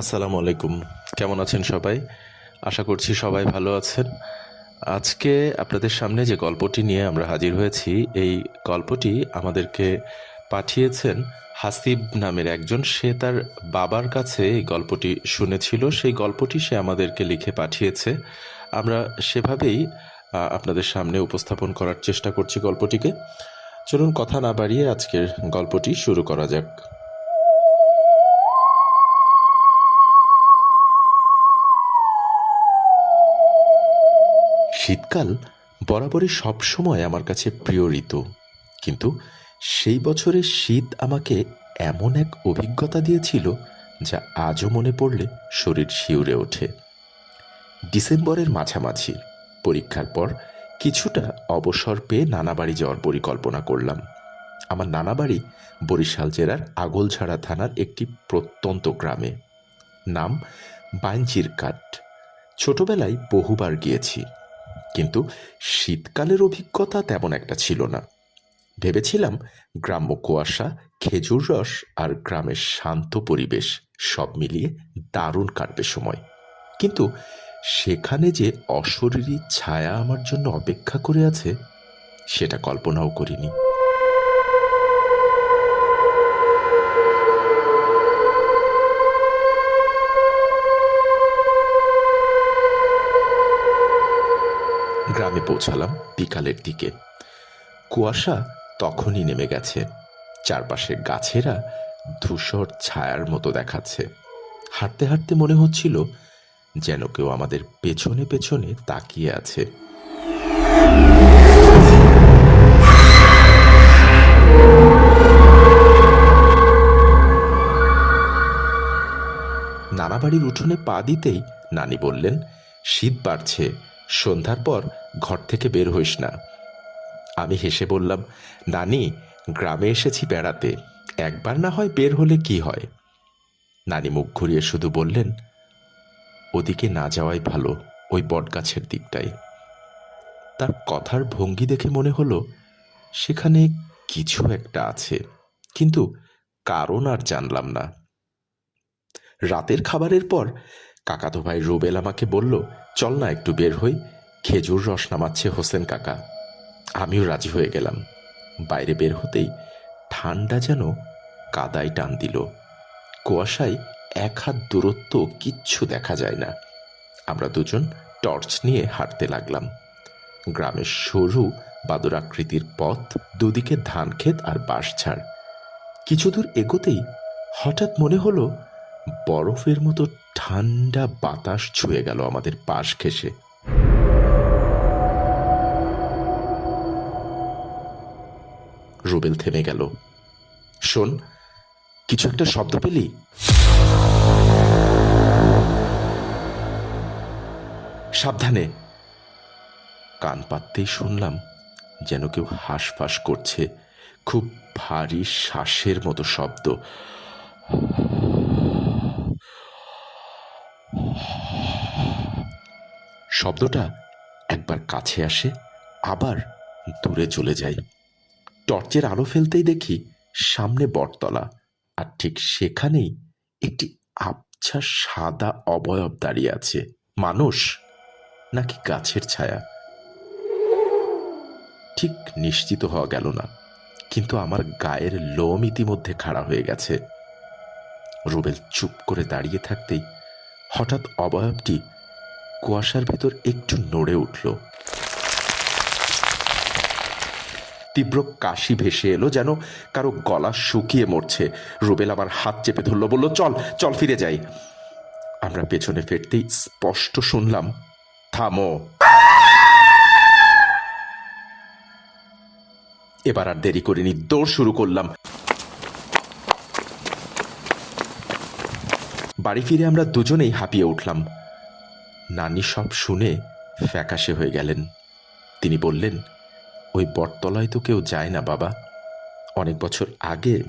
আসসালামু আলাইকুম। কেমন আছেন সবাই? আশা করছি সবাই ভালো আছেন। আজকে আপনাদের সামনে যে গল্পটি নিয়ে আমরা হাজির হয়েছি, এই গল্পটি আমাদেরকে পাঠিয়েছেন হাসিব নামের একজন। সে তার বাবার কাছে এই গল্পটি শুনেছিল। সেই গল্পটি সে আমাদেরকে লিখে পাঠিয়েছে। আমরা সেভাবেই আপনাদের সামনে উপস্থাপন করার চেষ্টা করছি গল্পটিকে। চলুন কথা না বাড়িয়ে আজকের গল্পটি শুরু করা যাক। শীতকাল বরাবরই সবসময় আমার কাছে প্রিয় ঋতু। কিন্তু সেই বছরের শীত আমাকে এমন এক অভিজ্ঞতা দিয়েছিল যা আজও মনে পড়লে শরীর শিউরে ওঠে। ডিসেম্বরের মাঝামাঝি, পরীক্ষার পর কিছুটা অবসর পেয়ে নানা বাড়ি যাওয়ার পরিকল্পনা করলাম। আমার নানা বাড়ি বরিশাল জেলার আগলঝাড়া থানার একটি প্রত্যন্ত গ্রামে। নাম বাঞ্চিরকাট। ছোটবেলায় বহুবার গিয়েছি। কিন্তু শীতকালের অভিজ্ঞতা তেমন একটা ছিল না। ভেবেছিলাম গ্রাম্য কুয়াশা, খেজুর রস আর গ্রামের শান্ত পরিবেশ সব মিলিয়ে দারুণ কাটবে সময়। কিন্তু সেখানে যে অশরীরী ছায়া আমার জন্য অপেক্ষা করে আছে, সেটা কল্পনাও করিনি। গ্রামে পৌঁছালাম বিকালের দিকে। কুয়াশা তখনই নেমে গেছে। চারপাশে গাছেরা ধূসর ছায়ার মতো দেখাচ্ছে। হাঁটতে হাঁটতে মনে হচ্ছিল যেন কেউ আমাদের পেছনে পেছনে তাকিয়ে আছে। নানা বাড়ির উঠোনে পা দিতেই নানি বললেন, শীত বাড়ছে সন্ধ্যার পর ঘর থেকে বের হইস না। আমি হেসে বললাম, নানি, গ্রামে এসেছি বেড়াতে। একবার না হয় বের হলে কি হয়? নানি মুখ ঘুরিয়ে শুধু বললেন, ওদিকে না যাওয়াই ভালো, ওই বটগাছের দিকটায় তার কথার ভঙ্গি দেখে মনে হলো, সেখানে কিছু একটা আছে, কিন্তু কারণ আর জানলাম না। রাতের খাবারের পর কাকাতো ভাই রুবেল আমাকে বলল, চল না একটু বের হই, খেজুর রস নামাচ্ছে হোসেন কাকা। আমিও রাজি হয়ে গেলাম। বাইরে বের হতেই ঠান্ডা যেন কাদায় টান দিল। কুয়াশায় এক হাত দূরত্ব কিচ্ছু দেখা যায় না। আমরা দুজন টর্চ নিয়ে হাঁটতে লাগলাম। গ্রামের সরু বাদরাকৃতির পথ, দুদিকে ধান ক্ষেত আর বাঁশঝাড়। কিছু দূর এগোতেই হঠাৎ মনে হলো বরফের মতো ঠান্ডা বাতাস ছুঁয়ে গেল আমাদের পাশ ঘেসে রুবেল থেমে গেল। শোন, কিছু একটা শব্দ পেলি? সাবধানে। কান পাততেই শুনলাম যেন কেউ হাঁসফাঁস করছে। খুব ভারী শ্বাসের মতো শব্দ। শব্দটা একবার কাছে আসে, আবার দূরে চলে যায়। টর্চের আলো ফেলতেই দেখি সামনে বটতলা, আর ঠিক সেখানেই একটি আবছা সাদা অবয়ব দাঁড়িয়ে আছে। মানুষ নাকি গাছের ছায়া? ঠিক নিশ্চিত হওয়া গেল না, কিন্তু আমার গায়ের লোম ইতিমধ্যে খাড়া হয়ে গেছে। রুবেল চুপ করে দাঁড়িয়ে থাকতেই হঠাৎ অবয়বটি কুয়াশার ভেতর একটু নড়ে উঠল। তীব্র কাশি ভেসে এলো যেন কারও গলা শুকিয়ে মরছে। রুবেল আমার হাত চেপে ধরল, বলল, চল চল, ফিরে যাই। আমরা পেছনে ফিরতেই স্পষ্ট শুনলাম, থামো। এবার আর দেরি করিনি, দৌড় শুরু করলাম। বাড়ি ফিরে আমরা দুজনেই হাঁপিয়ে উঠলাম। নানি সব শুনে ফ্যাকাশে হয়ে গেলেন। তিনি বললেন, ওই বটতলায় তো কেউ যায় না বাবা। অনেক বছর আগে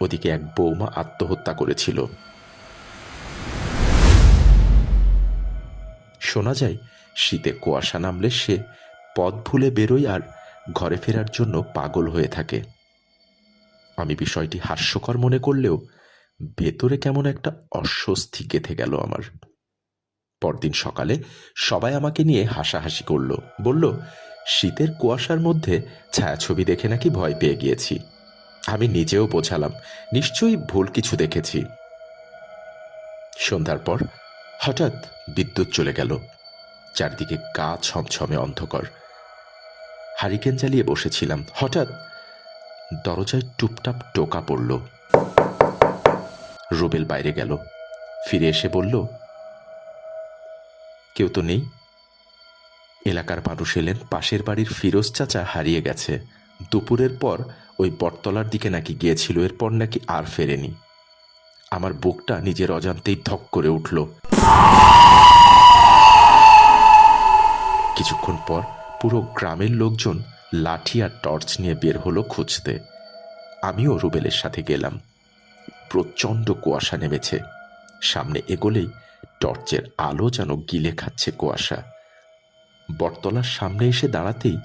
ওদিকে এক বৌমা আত্মহত্যা করেছিল। শোনা যায়, শীতে কুয়াশা নামলে সে পথ ভুলে বেরোয় আর ঘরে ফেরার জন্য পাগল হয়ে থাকে। আমি বিষয়টি হাস্যকর মনে করলেও ভেতরে কেমন একটা অস্বস্তি গেথে গেল আমার। পরদিন সকালে সবাই আমাকে নিয়ে হাসাহাসি করল। বলল, শীতের কুয়াশার মধ্যে ছায়াছবি দেখে নাকি ভয় পেয়ে গিয়েছি। আমি নিজেও বোঝালাম, নিশ্চয়ই ভুল কিছু দেখেছি। সন্ধ্যার পর হঠাৎ বিদ্যুৎ চলে গেল। চারদিকে গা ছমছমে অন্ধকার। হারিকেন জ্বালিয়ে বসেছিলাম। হঠাৎ দরজায় টুপটাপ টোকা পড়ল। রুবেল বাইরে গেল। ফিরে এসে বলল কেউ তো নেই। এলাকার মানুষ এলেন, পাশের বাড়ির ফিরোজ চাচা হারিয়ে গেছে। দুপুরের পর ওই বটতলার দিকে নাকি গিয়েছিল, এরপর নাকি আর ফেরেনি। আমার বুকটা নিজের অজান্তেই ধক করে উঠল। কিছুক্ষণ পর পুরো গ্রামের লোকজন লাঠি আর টর্চ নিয়ে বের হলো খুঁজতে। আমিও রুবেলের সাথে গেলাম। প্রচণ্ড কুয়াশা নেমেছে। সামনে এগোলেই টর্চের আলো যেন গিলে খাচ্ছে কুয়াশা। বটতলার সামনে এসে দাঁড়াতেই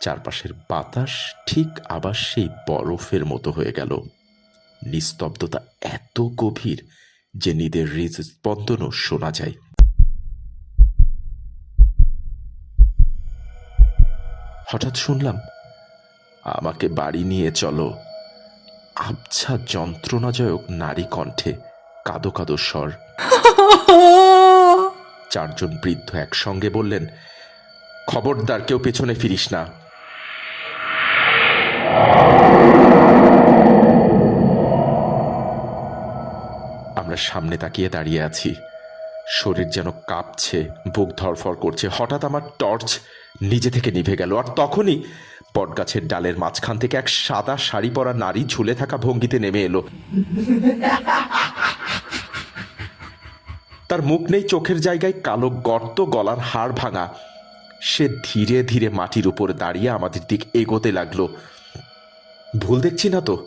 চারপাশের বাতাস ঠিক আবার সেই বরফের মতো হয়ে গেল। নিস্তব্ধতা এত গভীর যে নিদের হৃদস্পন্দনও শোনা যায়। হঠাৎ শুনলাম, আমাকে বাড়ি নিয়ে চলো। আবছা যন্ত্রণাজয়ক নারী কণ্ঠে কাদো কাদো স্বর। চারজন বৃদ্ধ একসঙ্গে বললেন, খবরদার, কেউ পেছনে ফিরিস না। আমরা সামনে তাকিয়ে দাঁড়িয়ে আছি। শরীর যেন কাঁপছে, বুক ধরফর করছে। হঠাৎ আমার টর্চ নিজে থেকে নিভে গেল আর তখনই বটগাছের ডালের মাঝখান থেকে এক সাদা শাড়ি পরা নারী ঝুলে থাকা ভঙ্গিতে নেমে এলো। তার মুখ নেই চোখের জায়গায়, কালো গর্ত, গলার হাড় ভাঙা। সে ধীরে ধীরে মাটির উপর দাঁড়িয়ে আমাদের দিক এগোতে লাগল। ভুল দেখছি না তো?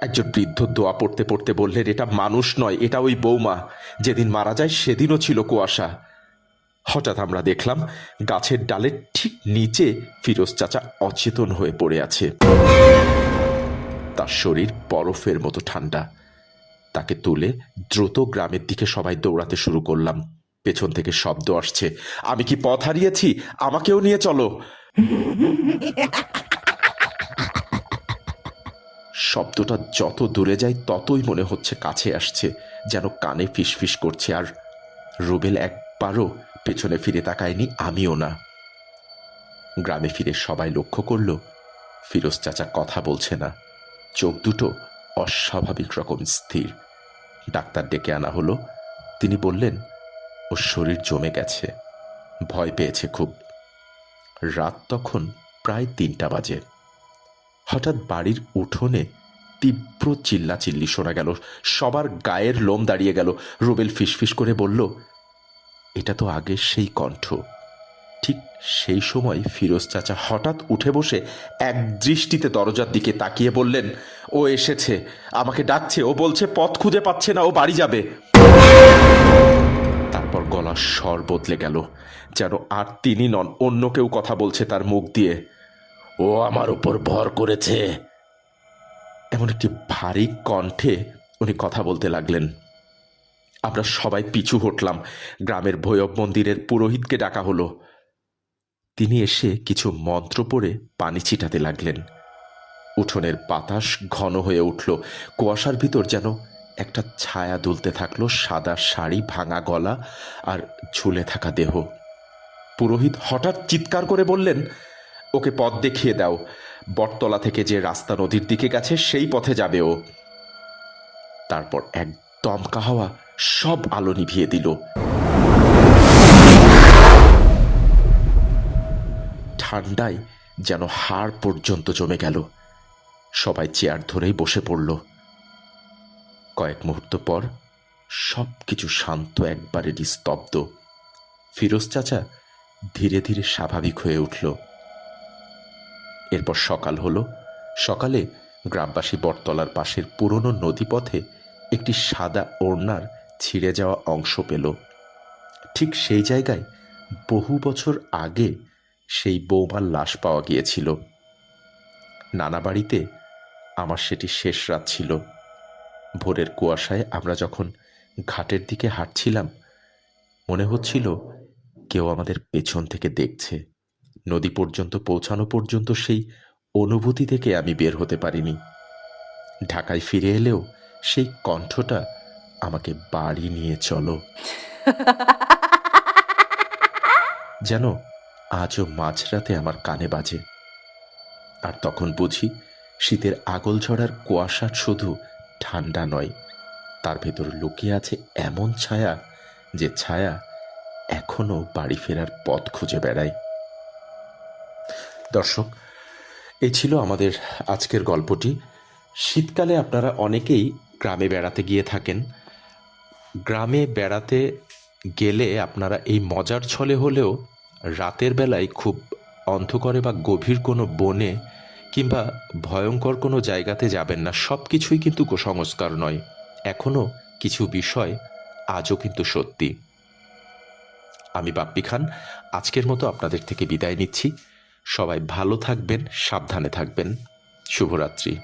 একজন বৃদ্ধ দোয়া পড়তে পড়তে বললেন, এটা মানুষ নয়, এটা ওই বৌমা। যেদিন মারা যায়, সেদিনও ছিল কুয়াশা। হঠাৎ আমরা দেখলাম, গাছের ডালের ঠিক নিচে ফিরোজ চাচা অচেতন হয়ে পড়ে আছে। তার শরীর বরফের মতো ঠান্ডা। তাকে তুলে দ্রুত গ্রামের দিকে সবাই দৌড়াতে শুরু করলাম। পেছন থেকে শব্দ আসছে, আমি কি পথ হারিয়েছি? আমাকেও নিয়ে চলো। শব্দটা যত দূরে যায়, ততই মনে হচ্ছে কাছে আসছে, যেন কানে ফিসফিস করছে, আর রুবেল একবারও পেছনে ফিরে তাকায়নি, আমিও না। গ্রামে ফিরে সবাই লক্ষ্য করল, ফিরোজ চাচা কথা বলছে না। চোখ দুটো অস্বাভাবিক রকম স্থির। ডাক্তার ডেকে আনা হলো। তিনি বললেন ওর শরীর জমে গেছে। ভয় পেয়েছে খুব। রাত তখন প্রায় তিনটা বাজে। হঠাৎ বাড়ির উঠোনে তীব্র চিল্লাচিল্লি শোনা গেল। সবার গায়ের লোম দাঁড়িয়ে গেল। রুবেল ফিসফিস করে বলল, এটা তো আগের সেই কণ্ঠ। ঠিক সেই সময় ফিরোজ চাচা হঠাৎ উঠে বসে এক দৃষ্টিতে দরজার দিকে তাকিয়ে বললেন ও এসেছে। আমাকে ডাকছে, ও বলছে, পথ খুঁজে পাচ্ছে না, ও বাড়ি যাবে। তারপর গলার স্বর বদলে গেল, যেন আর তিনি নন, অন্য কেউ কথা বলছে তার মুখ দিয়ে। ও আমার উপর ভর করেছে। এমন একটি ভারী কণ্ঠে উনি কথা বলতে লাগলেন। আমরা সবাই পিছু হটলাম। গ্রামের ভৈরব মন্দিরের পুরোহিতকে ডাকা হলো। তিনি এসে কিছু মন্ত্র পড়ে পানি ছিটাতে লাগলেন। উঠোনের বাতাস ঘন হয়ে উঠল। কুয়াশার ভিতর যেন একটা ছায়া দুলতে থাকল, সাদা শাড়ি, ভাঙা গলা আর ঝুলে থাকা দেহ। পুরোহিত হঠাৎ চিৎকার করে বললেন, ওকে পথ দেখিয়ে দাও। বটতলা থেকে যে রাস্তা নদীর দিকে গেছে, সেই পথে যাবে ও। তারপর এক দমকা হাওয়া সব আলো নিভিয়ে দিল। ঠান্ডায় যেন হাড় পর্যন্ত জমে গেল। সবাই চেয়ার ধরেই বসে পড়ল। কয়েক মুহূর্ত পর সব কিছু শান্ত, একবারে নিস্তব্ধ। ফিরোজ চাচা ধীরে ধীরে স্বাভাবিক হয়ে উঠল। এরপর সকাল হলো। সকালে গ্রামবাসী বটতলার পাশের পুরনো নদীপথে একটি সাদা ওড়নার ছিঁড়ে যাওয়া অংশ পেল। ঠিক সেই জায়গায় বহু বছর আগে সেই বৌমার লাশ পাওয়া গিয়েছিল। নানা বাড়িতে আমার সেটি শেষ রাত ছিল। ভোরের কুয়াশায় আমরা যখন ঘাটের দিকে হাঁটছিলাম, মনে হচ্ছিল কেউ আমাদের পেছন থেকে দেখছে। নদী পর্যন্ত পৌঁছানো পর্যন্ত সেই অনুভূতি থেকে আমি বের হতে পারিনি। ঢাকায় ফিরে এলেও সেই কণ্ঠটা আমাকে বাড়ি নিয়ে চলো। যেন আজও মাঝরাতে আমার কানে বাজে। আর তখন বুঝি শীতের আগল ঝড়ার কুয়াশা শুধু ঠান্ডা নয়, তার ভেতর লুকিয়ে আছে এমন ছায়া যে ছায়া এখনও বাড়ি ফেরার পথ খুঁজে বেড়ায়। দর্শক এই ছিল আমাদের আজকের গল্পটি। শীতকালে আপনারা অনেকেই গ্রামে বেড়াতে গিয়ে থাকেন। গ্রামে বেড়াতে গেলে আপনারা এই মজার ছলে হলেও রাতের বেলায় খুব অন্ধকারে বা গভীর কোনো বনে কিংবা ভয়ঙ্কর কোনো জায়গাতে যাবেন না সব কিছুই কিন্তু কুসংস্কার নয়। এখনও কিছু বিষয় আজও কিন্তু সত্যি। আমি বাপ্পি খান, আজকের মতো আপনাদের থেকে বিদায় নিচ্ছি। সবাই ভালো থাকবেন, সাবধানে থাকবেন। শুভরাত্রি।